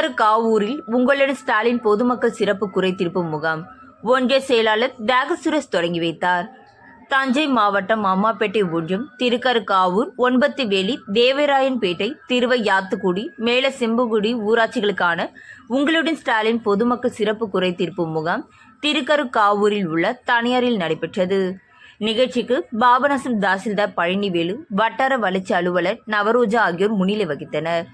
காவூரில் உங்களுடன் ஸ்டாலின் பொதுமக்கள் சிறப்பு குறைதீர்ப்பு முகாம் ஒன்றிய செயலாளர் தியாகசுரேஷ் தொடங்கி வைத்தார். தஞ்சை மாவட்டம் அம்மாப்பேட்டை ஒன்றியம் திருக்கருக்காவூர் ஒன்பத்து வேலி தேவராயன்பேட்டை திருவையாத்துக்குடி மேல செம்புகுடி ஊராட்சிகளுக்கான உங்களுடன் ஸ்டாலின் பொதுமக்கள் சிறப்பு குறைதீர்ப்பு முகாம் திருக்கருக்காவூரில் உள்ள தனியாரில் நடைபெற்றது. நிகழ்ச்சிக்கு பாபநாசம் தாசில்தார் பழனிவேலு வட்டார வளர்ச்சி அலுவலர் நவரோஜா ஆகியோர் முன்னிலை வகித்தனர்.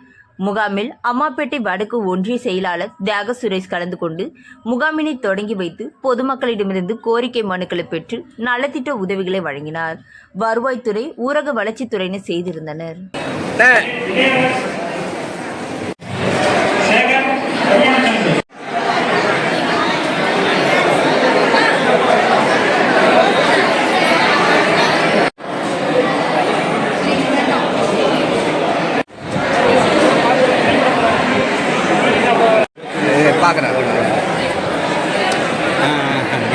முகாமில் அம்மாப்பேட்டை வடக்கு ஒன்றிய செயலாளர் தியாக சுரேஷ் கலந்து கொண்டு முகாமினை தொடங்கி வைத்து பொதுமக்களிடமிருந்து கோரிக்கை மனுக்களை பெற்று நலத்திட்ட உதவிகளை வழங்கினார். வருவாய்த்துறை ஊரக வளர்ச்சித்துறையினர் செய்திருந்தனர்.